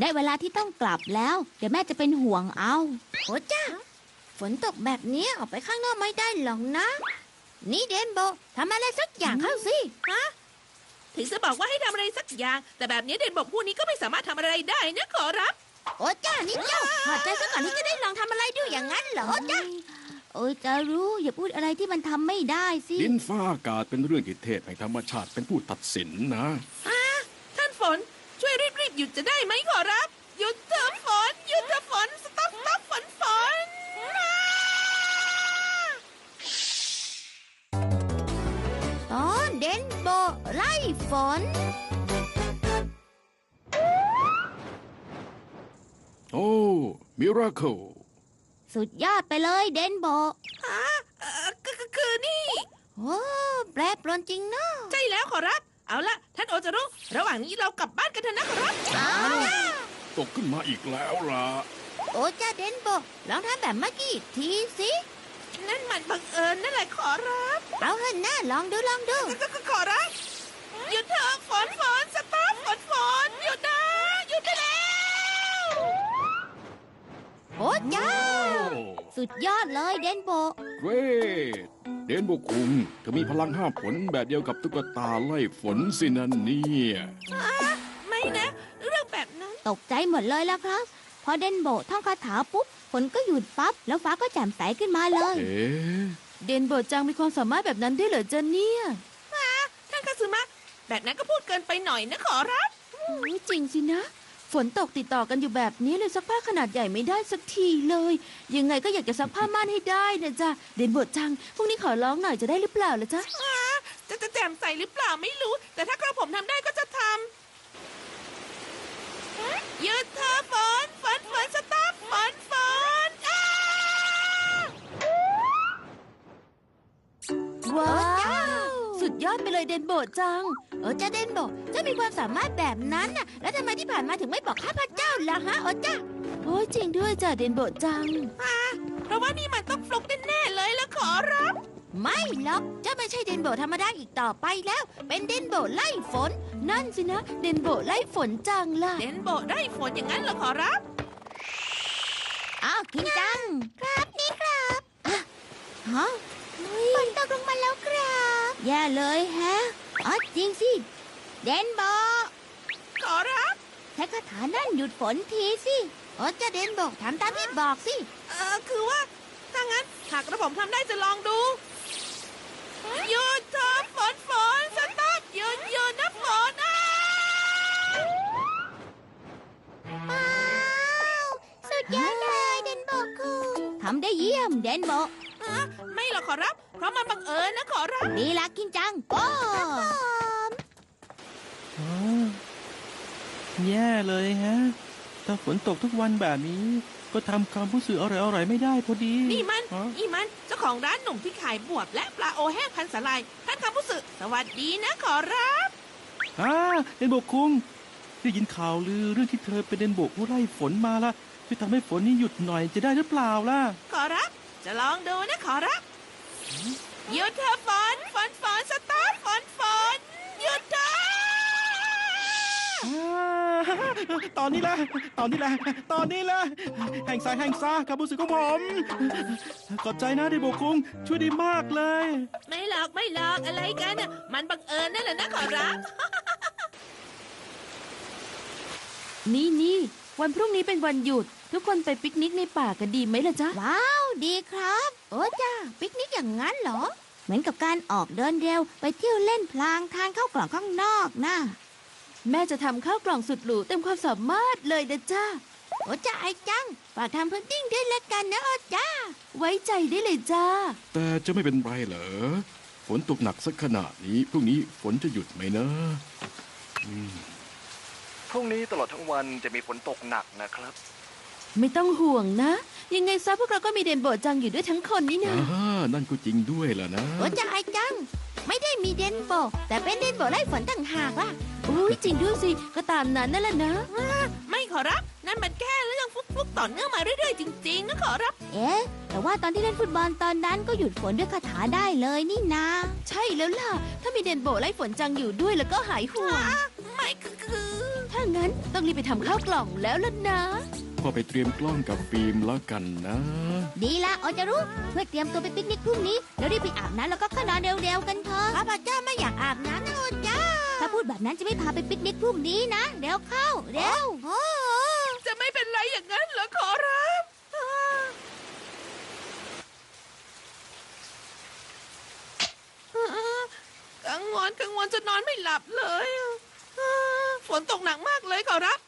ได้เวลาที่ต้องกลับแล้ว เดี๋ยวแม่จะเป็นห่วงเอา โอ้จ้าฝนตกแบบนี้ออกไปข้างนอกไม่ได้หรอกนะ นี่เดนโบทำอะไรสักอย่างเข้าสิถึงจะบอกว่าให้ทำอะไรสักอย่าง แต่แบบนี้เด่นบอกผู้นี้ก็ไม่สามารถทำอะไรได้นะขอรับ โอ้จ้านี่เจ้าถอดใจซะก่อนที่จะได้ลองทำอะไรดูอย่างนั้นเหรอโอ้จ้าโอ้ยจะรู้อย่าพูดอะไรที่มันทำไม่ได้สิดินฟ้าอากาศเป็นเรื่องที่เทพแห่งธรรมชาติเป็นผู้ตัดสินนะท่านฝนช่วยรีบๆ หยุดจะได้ไหมขอรับ หยุดเถอะฝน หยุดเถอะฝน สต๊อปสต๊อปฝนฝนอ่าตอนเดนโบไล่ฝน โอ้มิราเคิลสุดยอดไปเลยเดนโบฮะเอ่อก็ก็คือนี่ โอ้แปรปรวนจริงเนาะใช่แล้วขอรับ เอาละท่านโอจะรู้ระหว่างนี้เรากลับบ้านกันเถอะนะขอรับอ้าวตกขึ้นมาอีกแล้วล่ะ โอ้จ้าเดนโบลองทำแบบเมื่อกี้อีกทีสินั่นมันบังเอิญนั่นแหละขอรับเอาเถอะนะลองดูลองดูก็ก็ขอรับหยุดเถอะฝนฝนสต๊อปฝนฝนหยุดนะหยุดได้แล้ว โอ้จ้าโอ้สุดยอดเลยเดนโบ เกรดเด นบุคุงเธอมีพลังห้ามฝนแบบเดียวกับตุ๊กตาไล่ฝนสินะเนี่ยไม่นะ เรื่องแบบนั้นตกใจหมดเลยแล้วครับ พอเดนโบท่องคาถาปุ๊บฝนก็หยุดปั๊บ แล้วฟ้าก็แจ่มใสขึ้นมาเลย เอ๊ะเดนโบจังมีความสามารถแบบนั้นด้วยเหรอจ๊ะเนี่ยท่านคาซึมะแบบนั้นก็พูดเกินไปหน่อยนะขอรับ โอ้ยจริงสินะ ฝนตกติดต่อกันอยู่แบบนี้เลยซักผ้าขนาดใหญ่ไม่ได้สักทีเลย ยังไงก็อยากจะซักผ้าม่านให้ได้นะจ๊ะเดนโบจังพรุ่งนี้ขอร้องหน่อยจะได้หรือเปล่าล่ะจ๊ะจะจะแจ่มใสหรือเปล่าไม่รู้ แต่ถ้ากระผมทำได้ก็จะทำหยุดเธอะฝนฝนฝน อดไปเลยเดนโบจัง โอ้จ้าเดนโบเจ้ามีความสามารถแบบนั้นน่ะ แล้วทำไมที่ผ่านมาถึงไม่บอกข้าพเจ้าล่ะฮะโอ้จ้าโอ้ยจริงด้วยจ้ะเดนโบจัง เพราะว่านี่มันต้องฟลุกแน่ๆเลยละขอรับ ไม่หรอกเจ้าไม่ใช่เดนโบธรรมดาอีกต่อไปแล้ว เป็นเดนโบไล่ฝน นั่นสินะ เดนโบไล่ฝนจังล่ะ เดนโบได้ฝนอย่างนั้นเหรอขอรับ อ้าวคิงจัง ครับนี่ครับฮะฝนตกลงมาแล้วครับ แย่เลยแฮะอ๋อจริงสิ เดนโบขอรับใช้คาถานั่นหยุดฝนทีสิโอ้จ้าเดนโบทำตามที่บอกสิ เออคือว่า ถ้างั้นหากกระผมทำได้จะลองดู หยุดเธอะฝนฝนสต๊อปหยุดหยุดนะฝนอ้าว้าวสุดยอดเลยเดนโบคุงทำได้เยี่ยมเดนโบฮะไม่หรอกขอรับ เพราะมันบังเอิญนะขอรับดีละคิงจังโอ้อ๋อแย่เลยฮะ ถ้าฝนตกทุกวันแบบนี้ ก็ทำคำผู้สื่ออร่อยๆไม่ได้พอดีนี่มันฮะนี่มันเจ้าของร้านหนุ่มที่ขายบวบและปลาโอแห้งพันสาลายท่านคำผู้สึกสวัสดีนะขอรับ อ่าเดนโบกคุงได้ยินข่าวลือเรื่องที่เธอเป็นเดนโบกผู้ไล่ฝนมาละช่วยทำให้ฝนนี้หยุดหน่อยจะได้หรือเปล่าล่ะ ขอรับ จะลองดูนะขอรับ หยุดเธอะฝนฝนฝนสต๊อปฝนฝนหยุดเธอะอ่าตอนนี้แหละ ตอนนี้แหละ ตอนนี้แหละ แห่งสายแห่งซาคำผู้สื่อของผม ขอบใจนะเดนโบกคุง ช่วยได้มากเลย ไม่หลอกไม่หลอกอะไรกันน่ะมันบังเอิญนั่นแหละนะขอรับ นี่นี่วันพรุ่งนี้เป็นวันหยุด ทุกคนไปปิกนิกในป่ากันดีไหมล่ะจ๊ะ ว้าว ดีครับ โอ้จ้าปิกนิกอย่างนั้นเหรอ เหมือนกับการออกเดินเร็วไปเที่ยวเล่นพลางทานข้าวกล่องข้างนอกนะแม่จะทำข้าวกล่องสุดหรูเต็มความสามารถเลยนะจ้าโอ้จ้าไอจังฝากทำพุดดิ้งด้วยละกันนะโอ้จ้าไว้ใจได้เลยจ้า แต่จะไม่เป็นไรเหรอ ฝนตกหนักสักขนาดนี้ พรุ่งนี้ฝนจะหยุดไหมนะพรุ่งนี้ตลอดทั้งวันจะมีฝนตกหนักนะครับ ไม่ต้องห่วงนะ ยังไงซะพวกเราก็มีเดนโบจังอยู่ด้วยทั้งคนนี่นะอ่านั่นก็จริงด้วยล่ะนะ โอ้จ้าไอจัง ไม่ได้มีเดนโบแต่เป็นเดนโบไล่ฝนต่างหากล่ะอุ้ยจริงด้วยสิก็ตามนั้นนั่นแหละนะ ไม่ขอรับ นั่นมันแค่เรื่องฟุกๆต่อเนื่องมาเรื่อยๆ จริงๆนะขอรับ เอ๊ะ แต่ว่าตอนที่เล่นฟุตบอลตอนนั้นก็หยุดฝนด้วยคาถาได้เลยนี่นา ใช่แล้วล่ะ ถ้ามีเดนโบไล่ฝนจังอยู่ด้วยแล้วก็หายห่วง ไม่คือคือถ้างั้นต้องรีบไปทำข้าวกล่องแล้วล่ะนะ พ่อไปเตรียมกล้องกับฟิล์มแล้วกันนะ ดีละโอจะรู้เพื่อเตรียมตัวไปปิกนิกพรุ่งนี้ แล้วรีบไปอาบน้ำแล้วก็เข้านอนเร็วๆกันเถอะข้าพเจ้าไม่อยากอาบน้ำนะโอจ้าถ้าพูดแบบนั้นจะไม่พาไปปิกนิกพรุ่งนี้นะเร็วเข้าเร็วโอ้จะไม่เป็นไรอย่างนั้นเหรอขอรับ กังวลกังวลจนนอนไม่หลับเลยฝนตกหนักมากเลยขอรับ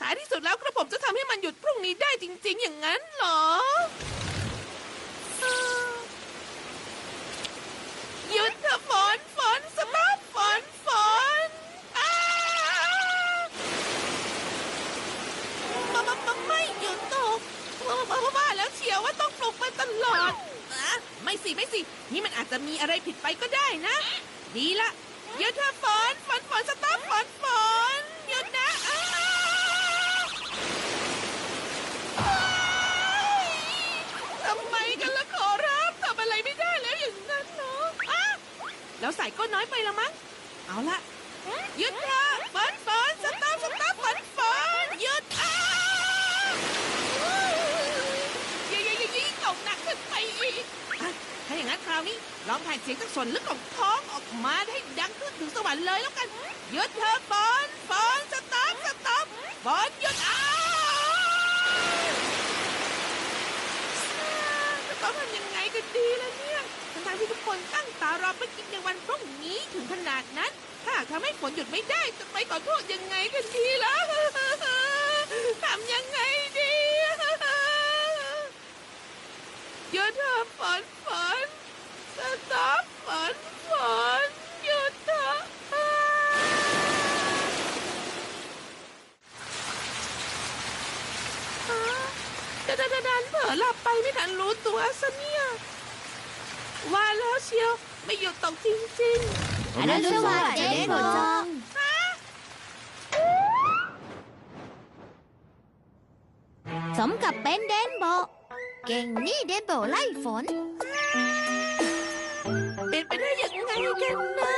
ท้ายที่สุดแล้วกระผมจะทำให้มันหยุดพรุ่งนี้ได้จริง ๆ อย่างนั้นเหรอหยุดเถอะฝนฝนสต๊อปฝนฝนอ้ามามามาไม่หยุดตกว่าว่าว่าว่าแล้วเชียวว่าต้องปลุกไปตลอดอะไม่สิไม่สิ นี่มันอาจจะมีอะไรผิดไปก็ได้นะ ดีละหยุดเถอะฝนฝนฝนสต๊อปฝนฝน แล้วใส่ก็น้อยไปละมั้ง เอาละหยุดเถอะฝนฝนสต๊อปสต๊อปฝนฝนหยุดอ้าวยิ่งยิ่งยิ่งยิ่งตกหนักขึ้นไปอีกอะถ้าอย่างนั้นคราวนี้ลองแผ่เสียงจากส่วนลึกของท้องออกมาให้ดังขึ้นถึงสวรรค์เลยแล้วกันหยุดเถอะฝนฝนสต๊อปสต๊อปฝนหยุดอ้าวจะต้องทำยังไงกันดีล่ะเนี่ย ทั้งๆที่ทุกคนตั้งตารอไปกินในวันพรุ่งนี้ถึงขนาดนั้น ถ้าทำให้ฝนหยุดไม่ได้จะไปขอโทษยังไงกันดีล่ะทำยังไงดีหยุดเถอะฝนฝนสต๊อปฝนฝนหยุดเถอะจะดันดันเผลอหลับไปไม่ทันรู้ตัวซะเนี่ย ว่าแล้วเชียวไม่หยุดตกจริงๆอรุณสวัสดิ์เดนโบจังสมกับเป็นเดนโบ เก่งนี่เดนโบไล่ฝนเป็นไปได้ยังไงกันนะ